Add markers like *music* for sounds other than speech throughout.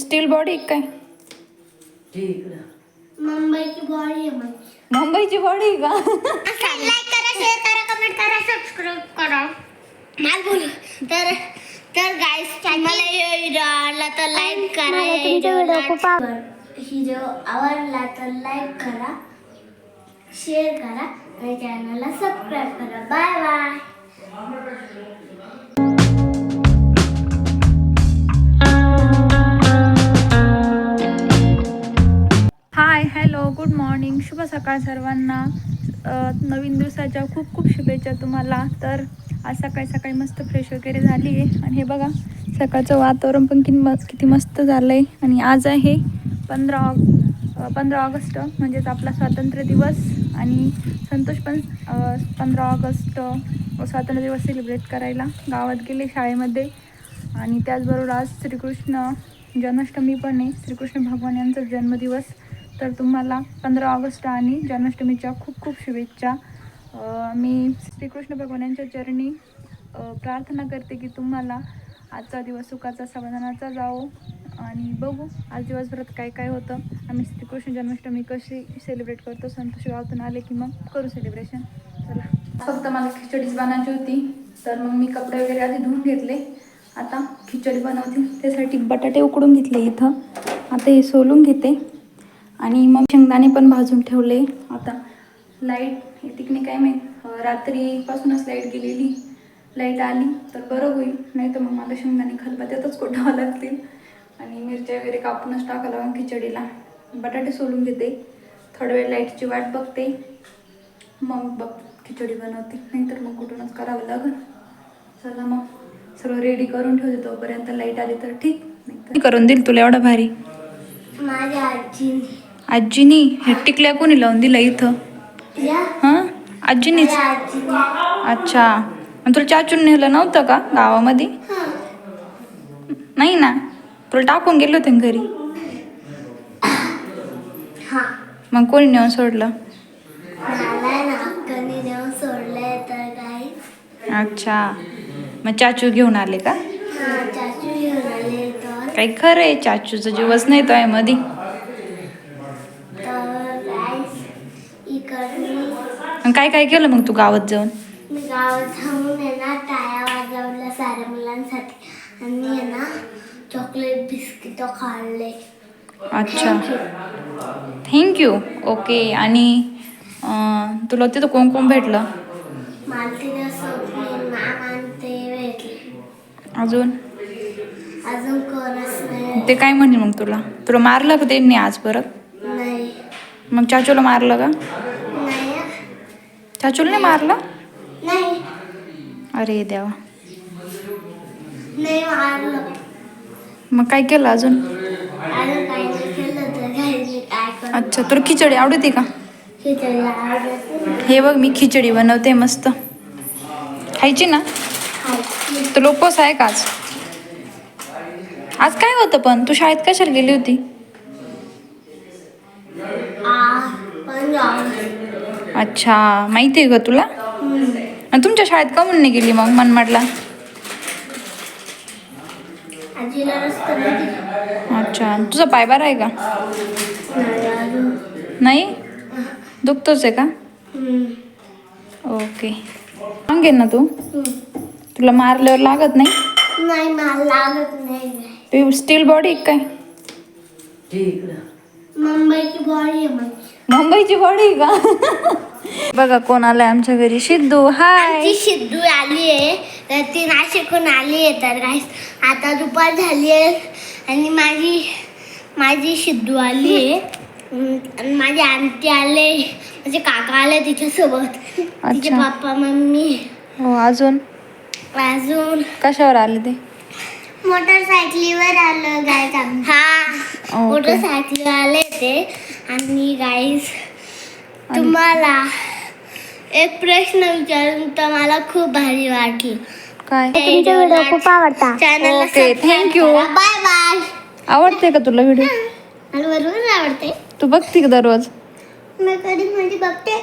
Steel body काय? ठीक मुंबईची बॉडी मुंबईची बॉडी का? लाईक करा शेअर करा कमेंट करा सबस्क्राईब करा. मला बोल. तर तर गाईस मला व्हिडिओ आवडला तर लाईक करा व्हिडिओ खूप व्हिडिओ आवडला तर लाईक करा शेअर करा आणि चॅनलला सबस्क्राईब करा. Bye bye hi hello good morning शुभ सकाळ सर्वांना. नवीन दिवसाच्या खूप खूप शुभेच्छा तुम्हाला. तर आज सकाळी सकाळी मस्त फ्रेश वगैरे झाली आहे. आणि हे बघा सकाळचं वातावरण पण किती मस्त किती मस्त झालं आहे आणि आज आहे पंधरा ऑग पंधरा ऑगस्ट म्हणजेच आपला स्वातंत्र्य दिवस. आणि संतोष पण पंधरा ऑगस्ट स्वातंत्र्य दिवस सेलिब्रेट करायला गावात गेले शाळेमध्ये. आणि त्याचबरोबर आज श्रीकृष्ण जन्माष्टमी पण आहे. श्रीकृष्ण भगवान यांचा जन्मदिवस. तर तुम्हाला पंधरा ऑगस्ट आणि जन्माष्टमीच्या खूप खूप शुभेच्छा. मी श्रीकृष्ण भगवान यांच्या चरणी प्रार्थना करते की तुम्हाला आजचा दिवस सुखाचा समाधानाचा जावो आणि बघू आज दिवसभरात काय काय होतं. आम्ही श्रीकृष्ण जन्माष्टमी कशी सेलिब्रेट करतो संतोष गावातून आले की मग करू सेलिब्रेशन चला. फक्त मला खिचडीच बनायची होती तर मग मी कपडे वगैरे आधी धुवून घेतले. आता खिचडी बनवते त्यासाठी बटाटे उकडून घेतले इथं. आता हे सोलून घेते. आणि मग शेंगदाणे पण भाजून ठेवले. आता लाइट नाही काय माहीत रात्रीपासूनच लाइट गेलेली. लाइट आली तर बरं होईल. नाही तर मग मला शेंगदाणे खलबत्यातच कोटावं लागतील. आणि मिरच्या वगैरे कापूनच टाकावं लागेल खिचडीला. बटाटे सोलून घेते. थोडा वेळ लाईटची वाट बघते. मग बघ खिचडी बनवते. नाहीतर मग कुठूनच करावं लागेल. चला मग सगळं रेडी करून ठेवते तोपर्यंत लाइट आली तर ठीक. नाही करून देईल तुला एवढा भारी. माझ्या आजीने. आजीनी हे टिकल्या कोणी लावून दिलं इथं? हां? आजीनीच? अच्छा. आणि तुला चाचून नेलं नव्हतं का गावामध्ये? नाही ना? तुला टाकून गेले होते घरी? हा. मग कोणी नेऊन सोडलं? अच्छा. मग चाचू घेऊन आले का? हा काही खरं आहे चाचूचा जीवच नाही तो आहे मध्ये आणि काय काय केलं मग तू गावात जाऊन? मी गावात थांबून आहे ना टाळ्या वाजवल्या साऱ्या मुलांसाठी. आणि आहे ना चॉकलेट बिस्किट खाल्ले अच्छा. थँक्यू ओके आणि अं, तुला तिथं कोण कोण भेटलं? मला तिने स्वप्नील मॅम आणि ते भेटले. अजून? अजून कोणच नाही. ते काय म्हणे मग तुला? तुला मारलं का त्यांनी आज परत? नाही. मग चाचूला मारलं का? नाही मारलं? नाही. अरे देवा. नाही मारलं. मग काय केलं अजून? अच्छा तुला खिचडी आवडते का. हे बघ मी खिचडी बनवते मस्त. खायची ना. तुला उपवास आहे का आज? आज काय होतं पण? तू शाळेत कशाला गेली होती? अच्छा माहिती आहे का तुला. आणि तुमच्या शाळेत का म्हणून नाही गेली मग मनमाडला? आजीला रस्ता माहिती अच्छा तुझा पाय बरा आहे का? नाही अजून. नाही? दुखतोच आहे का? हम्म. ओके. सांगेन ना तू. हम्म. तुला मारल्यावर लागत नाही? नाही मला लागत नाही. तू स्टील बॉडी काय? ठीक मुंबईची बॉडी आहे माझी. मुंबईची बॉडी का? बघा कोण आलाय आमच्या घरी. सिद्धू हाय सिद्धू आली आहे तर ती नाशिकहून आली आहे तर गाईस आता दुपार झाली आहे आणि माझी माझी सिद्धू आली आहे आणि माझी आंटी आले. माझे काका आले तिच्यासोबत. तिचे अच्छा. Papa mummy. हो अजून? अजून. कशावर आले ते? मोटरसायकलीवर आलं गाईस हा. ओके. मोटरसायकलीवर आले ते. आणि गाईस तुम्हाला एक प्रश्न विचारून तर मला खूप भारी वाटलं. काय? तुमचे व्हिडिओ खूप आवडतात channel okay, you. Bye bye आवडते का तुला व्हिडिओ मला बरोबर आवडते. तू बघते का दररोज? मी कधी म्हणजे बघते.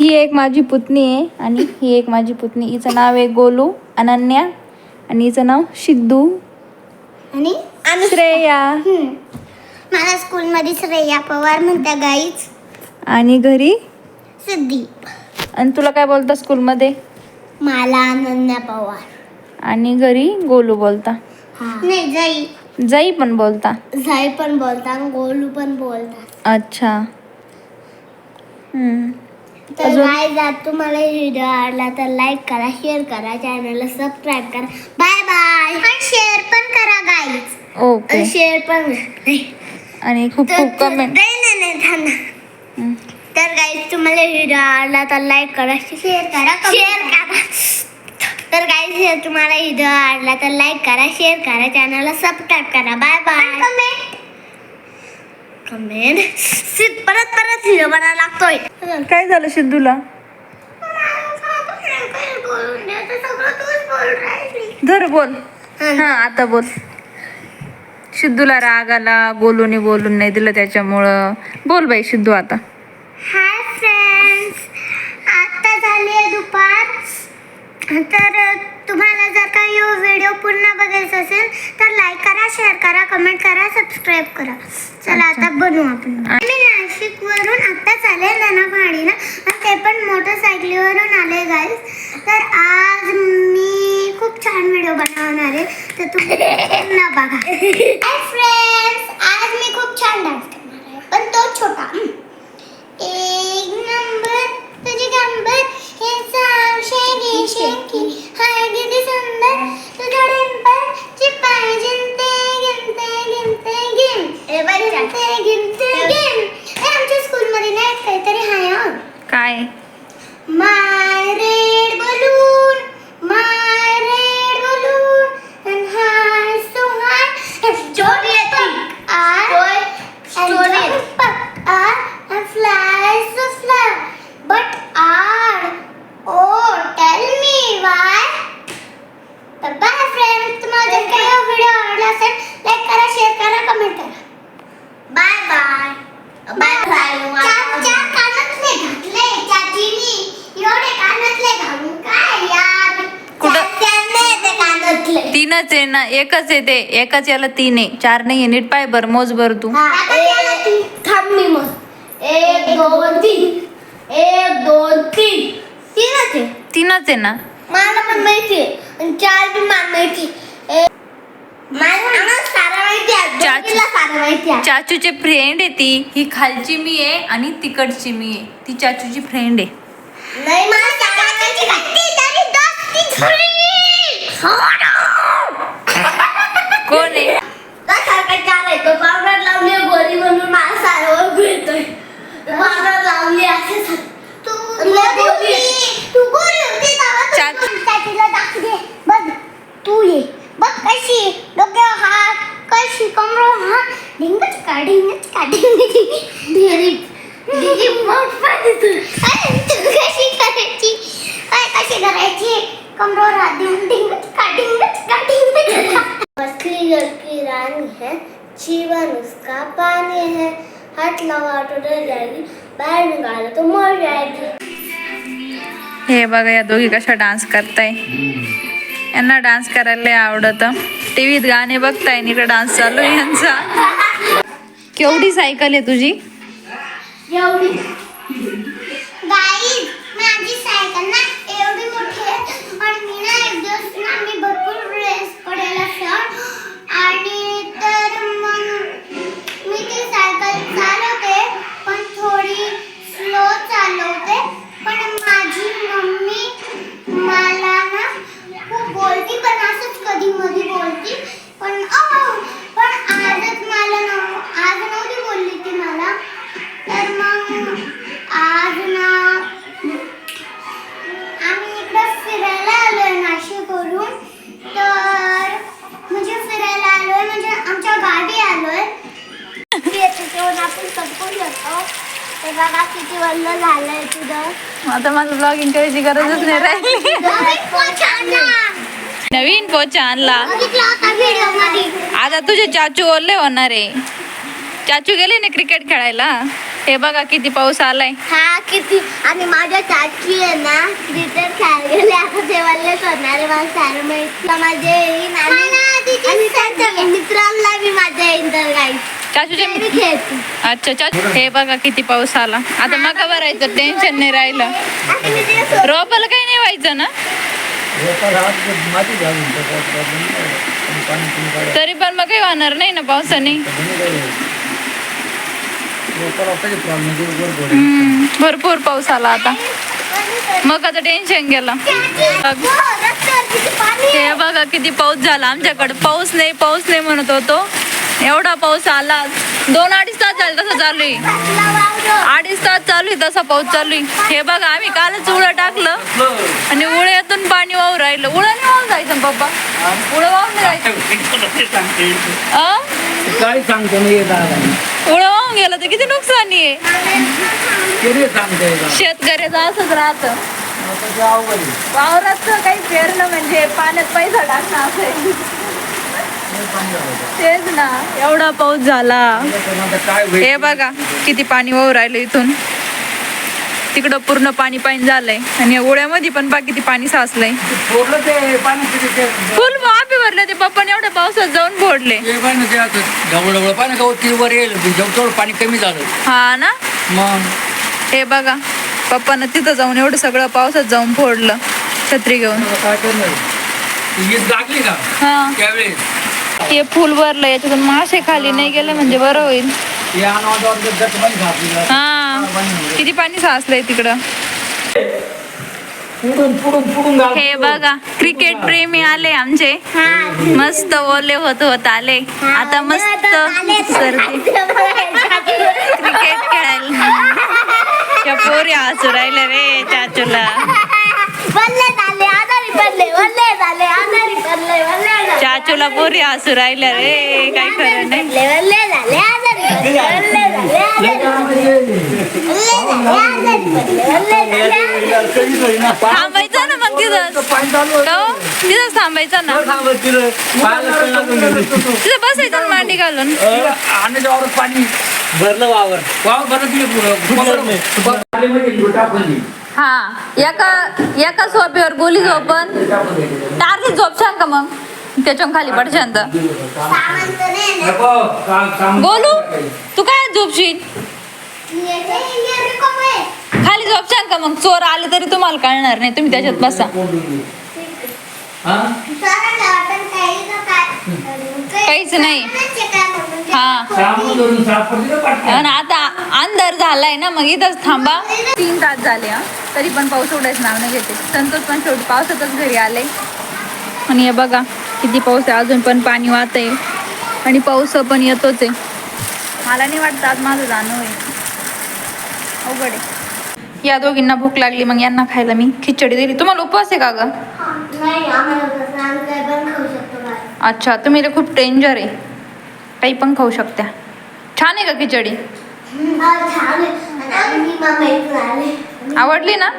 ही एक माझी पुतणी आहे आणि ही एक माझी पुतणी. हिचं नाव आहे गोलू अनन्या आणि हिचं नाव सिद्धू आणि श्रेया. मला स्कूलमध्ये श्रेया पवार म्हणत्या गाईच. आणि घरी? सिद्धी आणि तुला काय बोलता स्कूलमध्ये? मला अनन्या पवार. आणि घरी गोलू बोलता? नाही जाई. जाई पण बोलता? जाई पण बोलता आणि गोलू पण बोलता. अच्छा. हम्म. तर अजून? काय जात तुम्हाला व्हिडिओ आवडला तर लाईक करा शेअर करा चॅनलला सबस्क्राईब करा. बाय बाय शेअर पण करा गाईज ओके शेअर पण आणि खूप तर- खूप कमेंट. तर गाईज तुम्हाला व्हिडिओ आवडला तर लाईक करा शेअर करा शेअर करा. तर गाईज तुम्हाला व्हिडिओ आवडला तर लाईक करा शेअर करा चॅनलला सबस्क्राईब करा. बाय बाय कमेंट कमेंट परत परत व्हिडिओ बनायला लागतोय. काय झालं सिद्धूला? धर बोल. हा आता बोल. सिद्धूला राग आला गोलूने बोलून नाही दिलं त्याच्यामुळं. बोल बाई सिद्धू आता. हाय फ्रेंड्स आता झाली आहे दुपार. तर तुम्हाला जर का यो व्हिडिओ पुन्हा बघायचा असेल तर लाईक करा शेअर करा कमेंट करा सबस्क्राईब करा. चला आता बनवू आपण. मी नाशिक वरून आत्ताच आले आणि ते पण मोटरसायकलीवरून आले गाईज तर आज मी खूप छान व्हिडिओ बनवणार आहे. तर तुम्ही पुन्हा बघा. हाय फ्रेंड्स आज मी खूप छान डान्स करणार आहे. पण तो छोटा. एक नंबर तुझी गंबर हे साव शेगी शेकी हाय किती सुंदर तुझा डिंपल चिपाय गिनते गिनते गिनते गिन. गिनते गिनते गिन. आमच्या स्कूलमध्ये नाही काहीतरी हाय हं. काय my red balloon my red balloon and high so high and story are story are and fly so fly but are oh tell me why तर बाय फ्रेंड्स तुम्हाला जर काही व्हिडिओ आवडला असेल लाईक करा शेअर करा कमेंट करा bye bye bye bye चार कानातले घातले चाचीनी एवढे कानातले घालून काय यार कुठं? चाच्याने ते तीनच आहे ना एकच आहे ते. एकच याला तीन आहे. चार नाही आहे. नीट पाय बर मोज बर तू. हा एक थांब मी मग. एक दोन तीन. एक दोन तीन. तीनच आहे. तीनच आहे ना? मला पण माहिती आहे. आणि चार बी मला माहिती आहे. मला आम्हाला सारं माहिती आहे. चाची. दोघीला सारं माहिती आहे. चाचूचे फ्रेंड आहे ती. ही खालची मी आहे आणि तिकडची मी आहे. ती चाचूची फ्रेंड आहे. नाही मला तू ये बघ कशी डोक्यावर हात कशी कमर हात ढिंगच का ढिंगच का तू तू कशी करायची काय कशी करायची कमरोवर हात देऊन ढिंगच का ढिंगच का का मछली घर की रानी है जीवन उसका पानी है हाथ लगा तो डर जाएगी बाहर निकालो तो मर जाएगी हे बघा या दोघी कशा डान्स करताय यांना डान्स करायला आवडतं. टी व्हीत गाणे बघताय इकडे डान्स चालू आहे यांचा. केवढी सायकल आहे तुझी? आपण सगळं येतो ते बघा किती वल्ल झालंय तुझं. आता माझं ब्लॉगिंग करायची गरजच नाही राहिली. नवीन पोच आणला. आता तुझे चाचू ओरले होणार आहे. चाचू गेले ना क्रिकेट खेळायला? हे बघा किती पाऊस आलाय. हा किती. आणि माझ्या चाची आहे ना क्रिकेट खेळायला गेले. आता जेवायला करणारे मला सारं माहिती. माझे येईन आणि आणि त्यांच्या मित्रांना बी माझ्या येईन तर काही चाचूचे अच्छा चाचू हे बघा किती पाऊस आला. आता मका भरायचं टेन्शन नाही राहिलं. रोपाला काही नाही व्हायचं ना. तरी पण मग काही होणार नाही ना पावसाने? भरपूर पाऊस आला आता. मग आता टेन्शन गेलं. हो. हे बघा किती पाऊस झाला. आमच्याकडे पाऊस नाही पाऊस नाही म्हणत होतो. एवढा पाऊस आला. दोन अडीच तास झाले तसं चालू आहे. अडीच तास चालू आहे तसा पाऊस चालू आहे. हे बघा आम्ही कालच उळं टाकलं आणि उळ्यातून पाणी वाहून राहिलं. उळं नाही वाहून जायचं पप्पा? उळं वाहून जायचं. उळं वाहून गेलं तर किती नुकसानी आहे. शेतकऱ्याचं असंच राहतं. वावरात काही पेरलं म्हणजे पाण्यात पैसा टाकणं असं आहे. लय पाणी झालं होतं. तेच ना एवढा पाऊस झाला? हे बघा किती पाणी वाहू राहिलं इथून. तिकडं पूर्ण पाणी पाणी झालंय. आणि ओळ्यामध्ये पण बा किती पाणी साचलंय. फुल वाफे भरले ते पप्पाने एवढ्या पावसात जाऊन फोडले. ढवळ पाणी वर येईल तेवढं पाणी कमी झालं. हा ना? मग? हे बघा पप्पानं तिथं जाऊन एवढं सगळं पावसात जाऊन फोडलं छत्री घेऊन. लागली का? हा. त्यावेळेस. हे फुल भरलं याच्यातून मासे खाली नाही गेले म्हणजे बरं होईल. हे. किती पाणी साचलंय तिकडं? हे बघा क्रिकेट प्रेमी आले आमचे. हा. मस्त ओले होत होत आले. आता मस्त सर्दी क्रिकेट खेळायला. पोरी हसू राहिल्या रे चाचूला वल्ले झाले आजारी पडले वल्ले झाले आजारी पडले वल्ले झाले पोरी हसू राहिल्या रे काय खरं नाही. थांबायचं ना मग तिथं. तिथंच थांबायचं ना. तिथं बसायचं ना मांडी घालून. पाणी भरलं वावर वावर भरत हा एका एका सोप्यावर गोली झोपन. टार्गेट झोप छान का मग? त्याच्यावर खाली नाही ना गोलू तू काय झोपशील. खाली झोप सांग का मग? चोर आले तरी तुम्हाला कळणार नाही. तुम्ही त्याच्यात बसा? काहीच नाही. हा. आता अंधार झालाय ना मग इथंच थांबा. तीन तास झाले हा. तरी पण पाऊस उडायचं नाव नाही घेते. संतोष पण शेवटी पावसातच घरी आले. आणि हे बघा किती पाऊस आहे अजून पण पाणी वाहत आहे. आणि पाऊस पण येतोच आहे. मला नाही वाटतं आज माझं जाणं होईल. अवघड आहे. या दोघींना भूक लागली मग यांना खायला मी खिचडी दिली. तुम्हाला उपवास आहे का गं. अच्छा तुम्ही तर खूप डेंजर आहे. काही पण खाऊ शकता. छान आहे का खिचडी? हा, आहे. आवडली ना?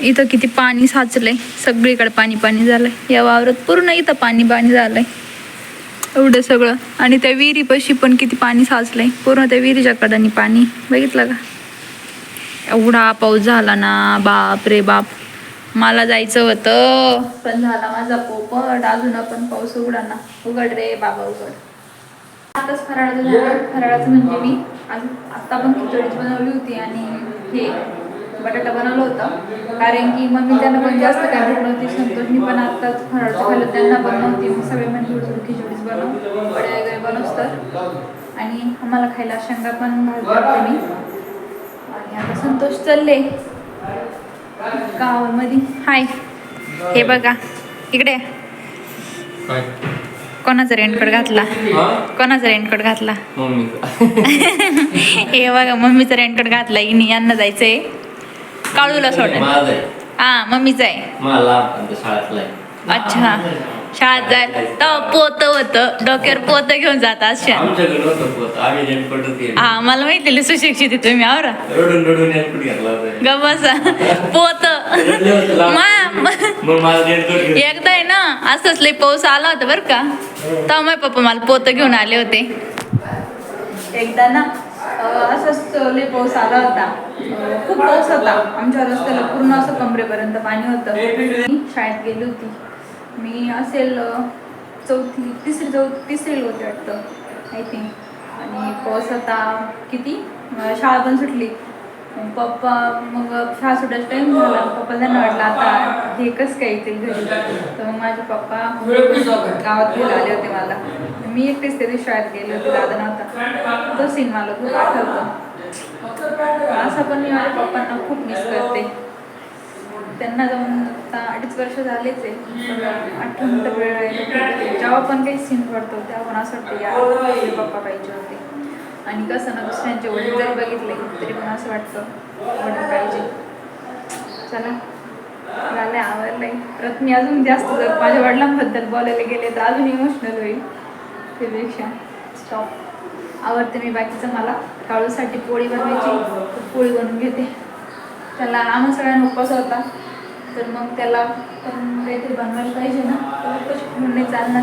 इथं किती पाणी साचलंय. सगळीकडे पाणी पाणी झालंय. या वावरात पूर्ण इथं पाणी पाणी झालंय. एवढं सगळं. आणि त्या विहिरीपाशी पण किती पाणी साचलंय. पूर्ण त्या विहिरीच्या कडानी पाणी. बघितलं का? एवढा पाऊस झाला ना. बाप रे बाप. मला जायचं होतं. पण झाला माझा पोपट. अजून पण पाऊस उघडा ना. उघड रे बाबा उघड. आताच फराळाचं झालं. फराळाचं म्हणजे मी आज आत्ता पण खिचडीच बनवली होती आणि हे बटाटा बनवलं होतं. कारण की मम्मी त्यांना पण जास्त काय भूक नव्हती संतोषनी पण आत्ताच फराळाचं खाल्लं त्यांना पण नव्हती. मग सगळे म्हणजे थोडी खिचडीच बनव वडे वगैरे बनवस तर. आणि आम्हाला खायला शेंगा पण भाजते मी आणि आता संतोष चालले गावामध्ये. हाय हे बघा इकडे. कोणाचा रेनकोट घातला? कोणाचा रेनकोट घातला? *laughs* हे बघा मम्मीचा रेनकोट घातला इनी यांना जायचंय. काळूला सोडायला माझं आहे. हा मम्मीचा आहे. मला लहानपण शाळेतला आहे अच्छा. शाळेत तेव्हा पोत होतं. डोक्यावर पोत घेऊन जात अशा आमच्याकडे होतं पोत. आम्ही रेनकोटच घेतलं हा मला माहिती सुशिक्षित आहे तुम्ही आवरा. रडून घेतला होता. पोत. मा- मग एकदा आहे ना असंच लई पाऊस आला होता बरं का. तेव्हा माझे पप्पा मला पोतं घेऊन आले होते. एकदा ना असंच लय पाऊस आला होता. खूप पाऊस होता. आमच्या रस्त्याला पूर्ण असं कमरेपर्यंत पाणी होतं. मी शाळेत गेली होती. मी असेल चौथी तिसरी चौ तिसरी होते वाटतं आय थिंक आणि पाऊस होता किती? शाळा पण सुटली. मग पप्पा मग शाळा सुटायचा टाईम झाला. पप्पा त्यांना वाटलं आता हे कसं काय येतील घरी तर माझे पप्पा गावात घेऊन आले होते मला. मी एकटीच त्या दिवशी शाळेत गेले होते दादा नव्हता. तो सीन मला खूप आठवतो. असं पण मी माझ्या पप्पांना खूप मिस करते. त्यांना जाऊन आता अडीच वर्ष झालेच आहे. आठवण तर वेळ जेव्हा पण काही सीन पडतो तेव्हा पण असं वाटतं आपले पप्पा पाहिजे होते. आणि कसं ना दुसऱ्यांचे वडील जरी बघितले तरी पण असं वाटतं वडील पाहिजे. चला. झालं आवडलंय परत मी अजून जास्त जर माझ्या वडिलांबद्दल बोलायला गेले तर अजून इमोशनल होईल. त्यापेक्षा स्टॉप आवडते मी बाकीचं मला. काळूसाठी पोळी बनवायची. पोळी बनवून घेते. त्याला आम्हा सगळ्यांना उपवास होता. तर मग त्याला पण काहीतरी बनवायला पाहिजे ना. तर उपवास चालणार.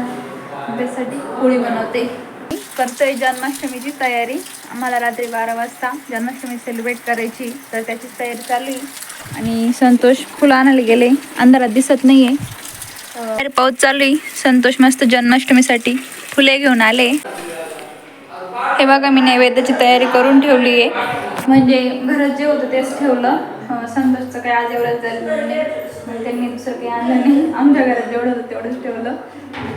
त्यासाठी पोळी बनवते. करतोय जन्माष्टमीची तयारी. आम्हाला रात्री बारा वाजता जन्माष्टमी सेलिब्रेट करायची. तर त्याची तयारी चालू आहे आणि संतोष फुलं आणायला गेले. अंधारात दिसत नाहीये. आहे पाऊस चालू आहे. संतोष मस्त जन्माष्टमीसाठी फुले घेऊन आले. हे बघा मी नैवेद्याची तयारी करून ठेवली आहे. म्हणजे घरात जे होतं तेच ठेवलं. संतोषचं काही आज एवढंच झालं नाही. म्हणजे त्यांनी दुसरं काही आणलं नाही. आमच्या घरात जेवढं होतं तेवढंच ठेवलं.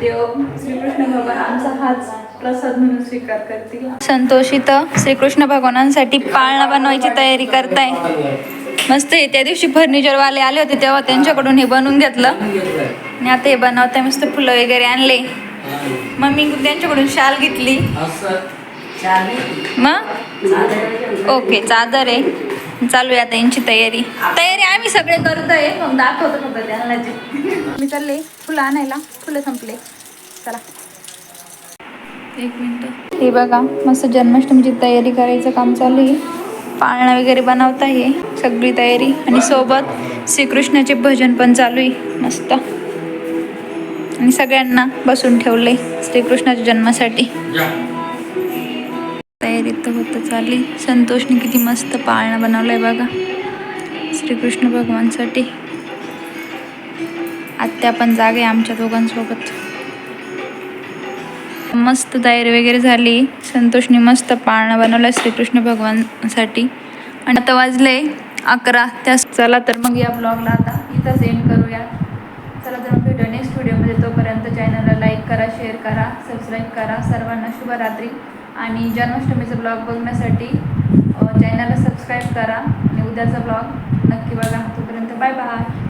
देव श्रीकृष्ण भगवान आमचा हाच प्रसाद म्हणून स्वीकार करतील. संतोष इथं श्रीकृष्ण भगवानांसाठी पाळणा बनवायची तयारी करताय. मस्त आहे त्या दिवशी फर्निचरवाले आले होते तेव्हा त्यांच्याकडून हे बनवून घेतलं. आणि आता हे बनवताय मस्त फुलं वगैरे आणले. मम्मी त्यांच्याकडून शाल घेतली. मग? ओके चादर आहे. चालू आहे आता यांची तयारी. तयारी आम्ही सगळे करतोय. मग दाखवतो फक्त त्यांना मी चालले. फुलं आणायला. फुलं संपले. चला. एक मिनिट. हे बघा मस्त जन्माष्टमीची तयारी करायचं काम चालू आहे. पाळणा वगैरे बनवता आहे सगळी तयारी. आणि सोबत श्रीकृष्णाचे भजन पण चालू आहे. मस्त. आणि सगळ्यांना बसून ठेवले श्रीकृष्णाच्या जन्मासाठी. तयारी तर होतं चालली. संतोषने किती मस्त पाळणा आहे बघा. श्रीकृष्ण भगवानसाठी. आत्या पण जागे आमच्या दोघांसोबत. मस्त तयारी वगैरे झाली. संतोषने मस्त पाळणा बनवला श्रीकृष्ण भगवानसाठी. आणि आता वाजले अकरा. त्या चला तर मग या ब्लॉगला आता. इथंच एंड करूया. चला तर भेटू नेक्स्ट व्हिडिओमध्ये तोपर्यंत चॅनलला लाईक करा शेअर करा सबस्क्राईब करा. सर्वांना शुभरात्री. आणि जन्माष्टमीचा ब्लॉग बघण्यासाठी चॅनलला सबस्क्राईब करा आणि उद्याचा ब्लॉग नक्की बघा. तोपर्यंत बाय बाय.